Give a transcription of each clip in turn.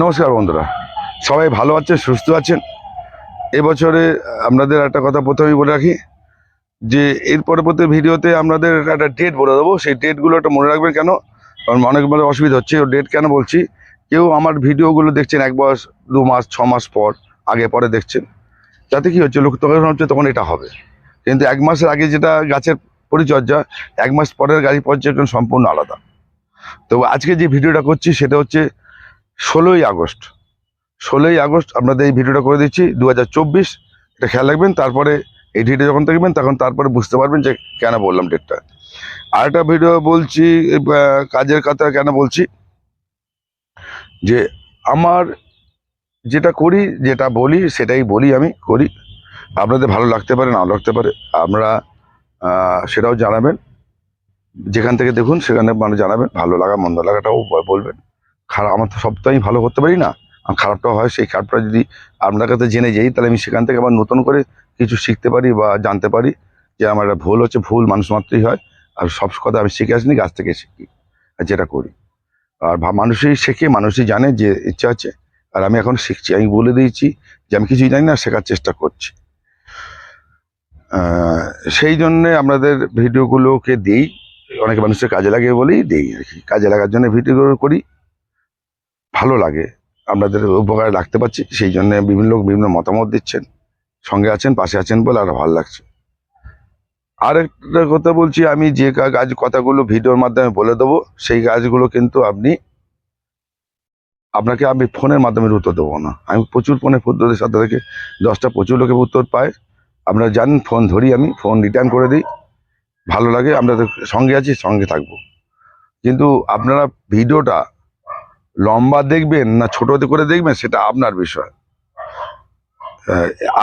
নমস্কার বন্ধুরা। সবাই ভালো আছেন, সুস্থ আছেন? এবছরে আপনাদের একটা কথা প্রথমেই বলে রাখি, যে এর পরবর্তী ভিডিওতে আপনাদের একটা ডেট বলে দেবো। সেই ডেটগুলো একটা মনে রাখবেন কেন? কারণ অনেক মানে অসুবিধা হচ্ছে ডেট কেন বলছি? কেউ আমার ভিডিওগুলো দেখছেন এক বয়স, দু মাস, ছ মাস পর, আগে পরে দেখছেন। যাতে কি হচ্ছে? লোক তখন হচ্ছে তখন এটা হবে। কিন্তু এক মাসের আগে যেটা গাছের পরিচর্যা, এক মাস পরের গাড়ি পর্যটন সম্পূর্ণ আলাদা। তো আজকে যে ভিডিওটা করছি, সেটা হচ্ছে ষোলোই আগস্ট। ষোলোই আগস্ট আপনাদের এই ভিডিওটা করে দিচ্ছি দু হাজার চব্বিশ। এটা খেয়াল রাখবেন, তারপরে এই ডেটে যখন দেখবেন, তখন তারপরে বুঝতে পারবেন যে কেন বললাম ডেটটা আরেকটা ভিডিও বলছি কাজের কথা কেন বলছি? যে আমার যেটা করি, যেটা বলি, সেটাই বলি আমি, করি। আপনাদের ভালো লাগতে পারে, নাও লাগতে পারে আমরা সেটাও জানাবেন। যেখান থেকে দেখুন, সেখানে মানে জানাবেন, ভালো লাগা, মন্দ লাগাটাও বলবেন। খারাপ, আমার তো সব তো আমি ভালো করতে পারি না। আর খারাপটা হয়, সেই খারাপটা যদি আপনার কাছে জেনে যাই, তাহলে আমি সেখান থেকে আবার নতুন করে কিছু শিখতে পারি বা জানতে পারি যে আমার একটা ভুল হচ্ছে, ভুল মানুষ মাত্রই হয়। আর সব কথা আমি শিখে আসিনি, গাছ থেকে শিখি, আর যেটা করি। আর মানুষই শেখে, মানুষই জানে যে ইচ্ছা আছে, আর আমি এখন শিখছি। আমি বলে দিয়েছি যে আমি কিছুই জানি না, শেখার চেষ্টা করছি। সেই জন্যে আপনাদের ভিডিওগুলোকে দিই, অনেক মানুষের কাজে লাগে বলেই দিই আর কি। কাজে লাগার জন্য ভিডিওগুলো করি। ভালো লাগে। আপনাদের উপকারে রাখতে পারছি, সেই জন্য বিভিন্ন লোক বিভিন্ন মতামত দিচ্ছেন, সঙ্গে আছেন, পাশে আছেন বলে আরও ভালো লাগছে। আরেকটা কথা বলছি, আমি যে কাজ কথাগুলো ভিডিওর মাধ্যমে বলে দেবো, সেই কাজগুলো কিন্তু আপনি, আপনাকে আমি ফোনের মাধ্যমে উত্তর দেবো না। আমি প্রচুর ফোনে পদ্ধতির সাথে থেকে দশটা প্রচুর লোকে উত্তর পায়। আপনারা জানেন ফোন ধরি আমি, ফোন রিটার্ন করে দিই। ভালো লাগে, আপনাদের সঙ্গে আছি, সঙ্গে থাকব। কিন্তু আপনারা ভিডিওটা লম্বা দেখবেন না ছোটতে করে দেখবেন সেটা আপনার বিষয়।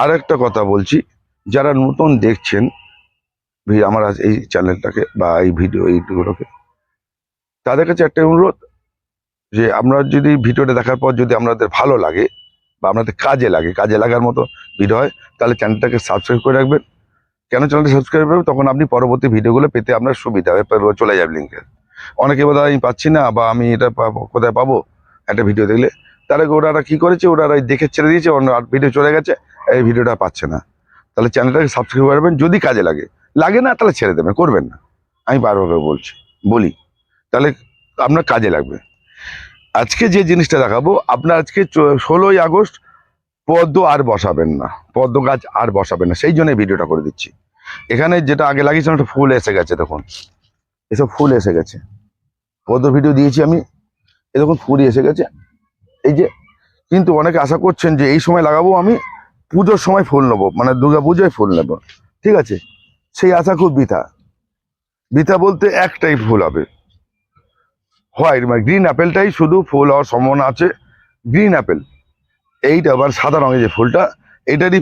আর একটা কথা বলছি, যারা নতুন দেখছেন আমার এই চ্যানেলটাকে বা এই ভিডিও এইগুলোকে, তাদের কাছে একটা অনুরোধ যে আমরা যদি ভিডিওটা দেখার পর যদি আপনাদের ভালো লাগে বা আপনাদের কাজে লাগে, কাজে লাগার মতো ভিডিও হয়, তাহলে চ্যানেলটাকে সাবস্ক্রাইব করে রাখবেন। কেন চ্যানেলটা সাবস্ক্রাইব করবেন? তখন আপনি পরবর্তী ভিডিওগুলো পেতে আপনার সুবিধা হবে চলে যাবে লিঙ্কে অনেকে বোধ আমি পাচ্ছি না বা আমি এটা কোথায় পাবো একটা ভিডিও দেখলে। তাহলে ওরা কি করেছে? ওরা দেখে ছেড়ে দিয়েছে, অন্য ভিডিও চলে গেছে, এই ভিডিওটা পাচ্ছে না। তাহলে চ্যানেলটাকে সাবস্ক্রাইব করবেন, যদি কাজে লাগে। লাগে না, তাহলে ছেড়ে দেবেন, করবেন না। আমি বারবার বলছি, বলি। তাহলে আপনার কাজে লাগবে। আজকে যে জিনিসটা দেখাবো, আপনার আজকে ষোলোই আগস্ট, পদ্ম আর বসাবেন না। পদ্ম গাছ আর বসাবেন না। সেই জন্য ভিডিওটা করে দিচ্ছি। এখানে যেটা আগে লাগিয়েছিলাম, একটা ফুল এসে গেছে, দেখুন। এসব ফুল এসে গেছে। পদ্ম ভিডিও দিয়েছি আমি এরকম ফুলই এসে গেছে। এই যে, কিন্তু অনেকে আশা করছেন যে এই সময় লাগাবো আমি, পুজোর সময় ফুল নেব মানে দুর্গা পুজোয় ফুল নেব। ঠিক আছে? সেই আশা খুব বৃথা। বৃথা বলতে একটাই ফুল হবে। হোয়াইট মানে গ্রিন অ্যাপেলটাই শুধু ফুল হওয়ার সম্ভাবনা আছে, গ্রিন অ্যাপেল। এইটা আবার সাদা রঙের যে ফুলটা, এটারই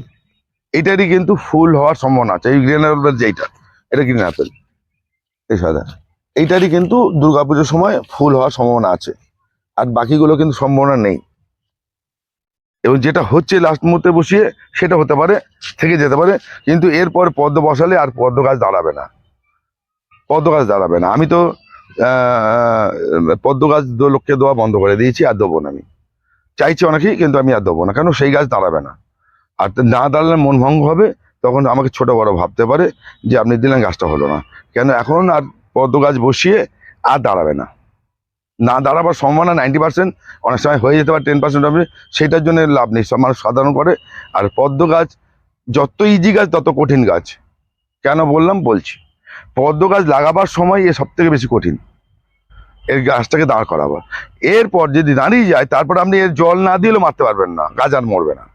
এটারই কিন্তু ফুল হওয়ার সম্ভাবনা আছে, এই গ্রিন অ্যাপেল যেইটা, এটা গ্রিন অ্যাপেল। এই এইটারই কিন্তু দুর্গাপুজোর সময় ফুল হওয়ার সম্ভাবনা আছে। আর বাকিগুলো কিন্তু সম্ভাবনা নেই। এবং যেটা হচ্ছে লাস্ট মুহূর্তে বসিয়ে, সেটা হতে পারে, থেকে যেতে পারে, কিন্তু এরপর পদ্ম বসালে আর পদ্ম গাছ দাঁড়াবে না। পদ্ম গাছ দাঁড়াবে না। আমি তো পদ্ম গাছ লোককে দেওয়া বন্ধ করে দিয়েছি, আর দেবো না আমি। চাইছি অনেকেই, কিন্তু আমি আর দেবো না। কেন? সেই গাছ দাঁড়াবে না। আর না দাঁড়ালে মন ভঙ্গ হবে তখন আমাকে ছোট বড় ভাবতে পারে যে আপনি দিলেন গাছটা হলো না। কেন এখন আর পদ্ম গাছ বসিয়ে আর দাঁড়াবে না। না দাঁড়াবার সম্ভাবনা নাইনটি পার্সেন্ট অনেক সময় হয়ে যেতে পারে টেন পার্সেন্ট হবে, সেটার জন্য লাভ নেই। সব মানুষ সাধারণ করে। আর পদ্ম গাছ যত ইজি গাছ, তত কঠিন গাছ। কেন বললাম? বলছি। পদ্ম গাছ লাগাবার সময় এ সব থেকে বেশি কঠিন। এর গাছটাকে দাঁড় করাবার। এরপর যদি দাঁড়িয়ে যায়, তারপর আপনি এর জল না দিলেও মারতে পারবেন না। গাছ আর মরবে না।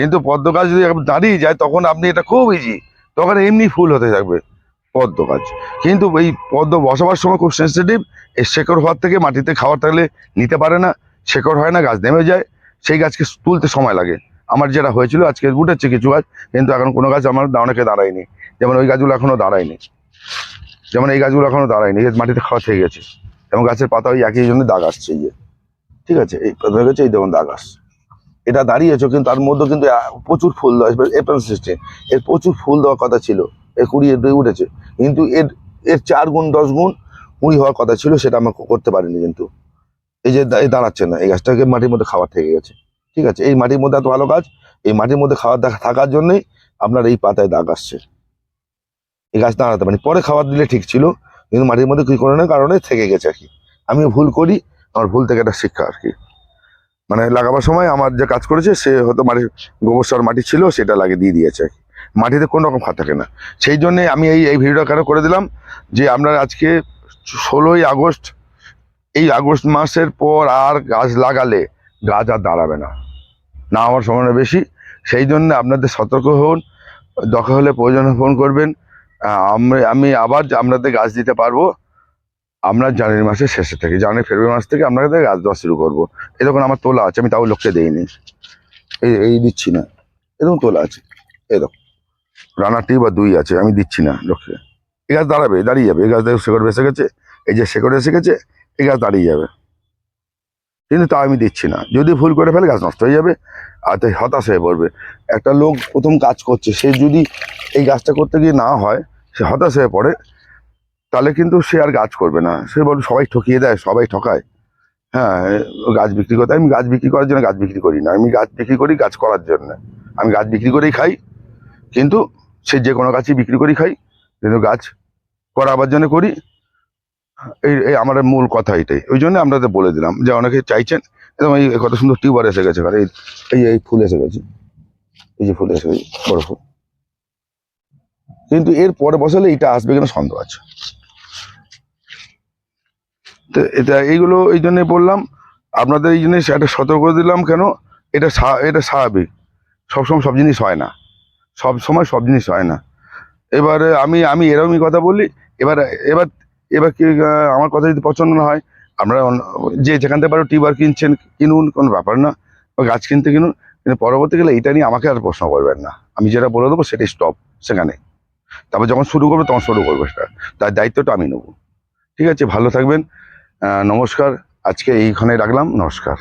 কিন্তু পদ্ম গাছ যদি দাঁড়িয়ে যায়, তখন আপনি এটা খুব ইজি তখন এমনি ফুল হতে থাকবে পদ্ম গাছ কিন্তু এই পদ্ম বসাবার সময় খুব সেন্সিটিভ এই শেকড় হওয়ার থেকে মাটিতে খাবার থাকলে নিতে পারে না, শেকড় হয় না, গাছ নেমে যায়, সেই গাছকে তুলতে সময় লাগে। আমার যেটা হয়েছিল, আজকে উঠেছে কিছু গাছ, কিন্তু এখন কোনো গাছ আমার অনেকে দাঁড়ায়নি। যেমন ওই গাছগুলো এখনও দাঁড়ায়নি। যেমন এই গাছগুলো এখনও দাঁড়ায়নি এর মাটিতে খাওয়া থেকে গেছে। এবং গাছের পাতা ওই একই জন্য দাগ আসছে ঠিক আছে? এই, হয়ে গেছে, এই দেখুন দাগ আসছে। এটা দাঁড়িয়েছ, কিন্তু তার মধ্যে কিন্তু প্রচুর ফুল দেওয়া এপ্রিল সিস্টেম এর প্রচুর ফুল দেওয়ার কথা ছিল এর কুড়ি উঠেছে। কিন্তু এর এর চার গুণ, দশ গুণ কুড়ি হওয়ার কথা ছিল, সেটা আমরা করতে পারিনি কিন্তু। এই যে দাঁড়াচ্ছে না, এই গাছটাকে মাটির মধ্যে খাবার থেকে গেছে। ঠিক আছে, এই মাটির মধ্যে এত ভালো গাছ, এই মাটির মধ্যে খাবার দেখা- থাকার জন্যই আপনার এই পাতায় দাগ আসছে। এই গাছ দাঁড়াতে পারি পরে খাবার দিলে ঠিক ছিল, কিন্তু মাটির মধ্যে কি কারণে কারণে থেকে গেছে আর কি। আমিও ভুল করি, আমার ভুল থেকে একটা শিক্ষা আর কি। মানে লাগাবার সময় আমার যে কাজ করেছে, সে হয়তো মাটির গোবর সার মাটি ছিল, সেটা লাগিয়ে দিয়ে দিয়েছে মাটিতে কোনো রকম খাত থাকে না। সেই জন্যে আমি এই এই ভিডিওটা কেন করে দিলাম? যে আমরা আজকে ষোলোই আগস্ট, এই আগস্ট মাসের পর আর গাছ লাগালে গাছ আর দাঁড়াবে না। না আমার সময় বেশি। সেই জন্য আপনাদের সতর্ক হন, দরকার হলে প্রয়োজনে ফোন করবেন। আমি আবার আপনাদের গাছ দিতে পারব। আমরা জানুয়ারি মাসের শেষে থেকে। জানুয়ারি, ফেব্রুয়ারি মাস থেকে আপনাদের গাছ দেওয়া শুরু করব। এ এরকম আমার তোলা আছে, আমি তাও লোককে দেইনি। এই এই দিচ্ছি না। এরকম তোলা আছে। এরকম রানাটি বা দুই আছে, আমি দিচ্ছি না লোককে। এই গাছ দাঁড়াবে, দাঁড়িয়ে যাবে। এই গাছ দেখো শেকড় বেসে গেছে। এই যে শেকড় এসে গেছে, এই গাছ দাঁড়িয়ে যাবে। কিন্তু তা আমি দিচ্ছি না। যদি ভুল করে ফেলে, গাছ নষ্ট হয়ে যাবে আর তাই হতাশ হয়ে পড়বে। একটা লোক প্রথম কাজ করছে, সে যদি এই গাছটা করতে গিয়ে না হয়, সে হতাশ হয়ে পড়ে। তাহলে কিন্তু সে আর গাছ করবে না। সে বলে সবাই ঠকিয়ে দেয়, সবাই ঠকায়। হ্যাঁ গাছ বিক্রি করতে, আমি গাছ বিক্রি করার জন্য গাছ বিক্রি করি না। আমি গাছ বিক্রি করি গাছ করার জন্য। আমি গাছ বিক্রি করেই খাই, কিন্তু সে যে কোনো গাছই বিক্রি করি খাই। কিন্তু গাছ করাবার জন্য করি। এই এই আমার মূল কথা এটাই। ওই জন্য আপনাদের বলে দিলাম যে অনেকে চাইছেন এবং এই কত সুন্দর টিউবার এসে গেছে এখানে। এই এই এই ফুল এসে গেছে। এই যে ফুল এসে গেছে, বড় ফুল। কিন্তু এর পরে বসালে এটা আসবে কিনা সন্দেহ আছে। তো এটা এইগুলো এই জন্যই বললাম, আপনাদের এই জিনিস একটা সতর্ক দিলাম কেন? এটা এটা স্বাভাবিক। সবসময় সব জিনিস হয় না। সব সময় সব জিনিস হয় না। এবারে আমি আমি এরকমই কথা বলি, এবার এবার এবার কি আমার কথা যদি পছন্দ না হয় আপনারা যে যেখান থেকে পারো টিউবার কিনছেন, কিনুন, কোনো ব্যাপার না। গাছ কিনতে কিনুন, কিন্তু পরবর্তীকালে এটা নিয়ে আমাকে আর প্রশ্ন করবেন না। আমি যেটা বলে দেবো সেটাই স্টপ সেখানে। তারপর যখন শুরু করবে, তখন শুরু করব সেটা। তার দায়িত্বটা আমি নেব। ঠিক আছে? ভালো থাকবেন। নমস্কার। আজকে এইখানে রাখলাম। নমস্কার।